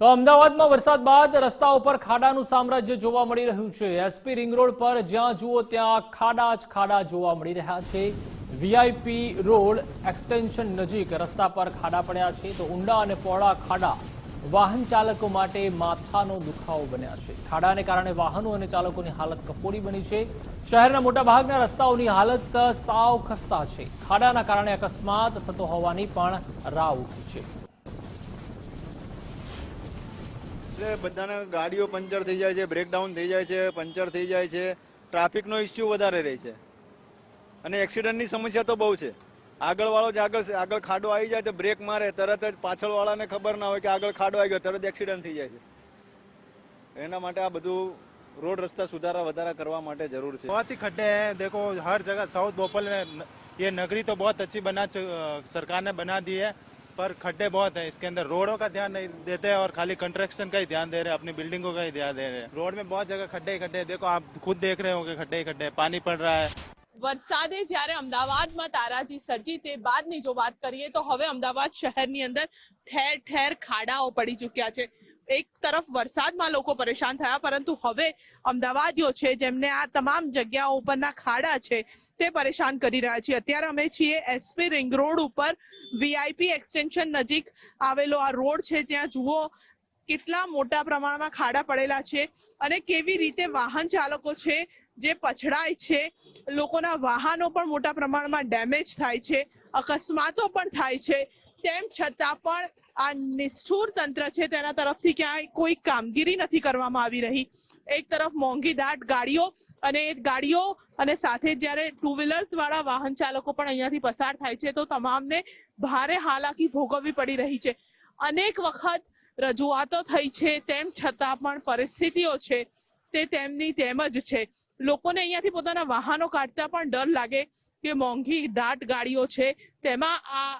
તો અમદાવાદમાં વરસાદ બાદ રસ્તા ઉપર ખાડાનું સામ્રાજ્ય જોવા મળી રહ્યું છે. એસપી રિંગ રોડ પર જ્યાં જુઓ ત્યાં ખાડા જ ખાડા જોવા મળી રહ્યા છે. વીઆઈપી રોડ એક્સટેન્શન નજીક રસ્તા પર ખાડા પડ્યા છે તો ઊંડા અને પહોળા ખાડા વાહન ચાલકો માટે માથાનો દુખાવો બન્યા છે. ખાડાને કારણે વાહનો અને ચાલકોની હાલત કફોડી બની છે. શહેરના મોટાભાગના રસ્તાઓની હાલત સાવ ખસ્તા છે. ખાડાના કારણે અકસ્માત થતો હોવાની પણ રાવ ઉઠી છે. એટલે બધાને ગાડીઓ પંચર થઈ જાય છે બ્રેકડાઉન થઈ જાય છે પંચર થઈ જાય છે ટ્રાફિકનો ઇસ્યુ વધારે રહે છે અને એક્સિડન્ટની સમસ્યા તો બહુ છે આગળ વાળો જ આગળ આગળ ખાડો આવી જાય તો બ્રેક મારે તરત જ પાછળ વાળાને ખબર ના હોય કે આગળ ખાડો આવી ગયો તરત એક્સિડન્ટ થઈ જાય છે એના માટે આ બધું રોડ રસ્તા સુધારા વધારા કરવા માટે જરૂર છે बहुत ही खड्डे हैं देखो हर जगह साउथ भोपाल में न- ये नगरी तो बहुत अच्छी बना चु- अ, सरकार ने बना दी है पर खड्डे बहुत हैं इसके अंदर रोडों का ध्यान नहीं देते हैं और खाली कंस्ट्रक्शन का ही ध्यान दे रहे हैं अपनी बिल्डिंगों का ही ध्यान दे रहे हैं रोड में बहुत जगह खड्डे ही खड्डे हैं। देखो आप खुद देख रहे होंगे खड्डे ही खड्डे हैं। पानी पड़ रहा है વરસાદે જ્યારે અમદાવાદમાં તારાજી સર્જી તે બાદની જો વાત કરીએ તો હવે અમદાવાદ શહેરની અંદર ઠેર ઠેર ખાડાઓ પડી ચૂક્યા છે એક તરફ વરસાદમાં લોકો પરેશાન થયા, પરંતુ હવે અમદાવાદીઓ છે, જેમને આ તમામ જગ્યાઓ ઉપરના ખાડા છે, તે પરેશાન કરી રહ્યા છે. અત્યારે અમે છીએ એસપી રિંગ રોડ ઉપર. વીઆઈપી એક્સટેન્શન નજીક આવેલો આ રોડ છે. ત્યાં જુઓ કેટલા મોટા પ્રમાણમાં ખાડા પડેલા છે અને કેવી રીતે વાહન ચાલકો છે, જે પછડાય છે, લોકોના વાહનો પણ મોટા પ્રમાણમાં ડેમેજ થાય છે, અકસ્માતો પણ થાય છે. તેમ છતાં પણ આ નિષ્ઠુર તંત્ર છે તેના તરફથી ક્યાંય કોઈ કામગીરી નથી કરવામાં આવી રહી. એક તરફ મોંઘી દાટ ગાડીઓ અને ગાડીઓ અને સાથે જ્યારે ટુ વ્હીલર્સ વાળા વાહન ચાલકો પણ અહીંયાથી પસાર થાય છે, તો તમામને ભારે હાલાકી ભોગવવી પડી રહી છે. અનેક વખત રજૂઆતો થઈ છે, તેમ છતાં પણ પરિસ્થિતિઓ છે તે તેમની તેમ જ છે. લોકોને અહીંયાથી પોતાના વાહનો કાઢતા પણ ડર લાગે કે મોંઘી દાટ ગાડીઓ છે, તેમાં આ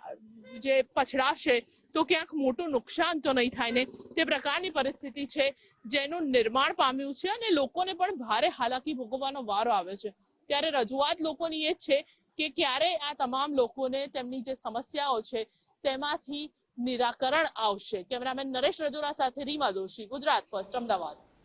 જે પછડાશે તો ક્યાંક મોટું નુકસાન તો નહીં થાય ને. તે પ્રકારની પરિસ્થિતિ છે, જેનું નિર્માણ પામ્યું છે અને લોકોને પણ ભારે હાલાકી ભોગવવાનો વારો આવે છે. ત્યારે રજૂઆત લોકોની એ છે કે ક્યારે આ તમામ લોકોને તેમની જે સમસ્યાઓ છે, તેમાંથી નિરાકરણ આવશે. કેમેરામેન નરેશ રજોરા સાથે રીમા દોશી ગુજરાત ફર્સ્ટ, અમદાવાદ.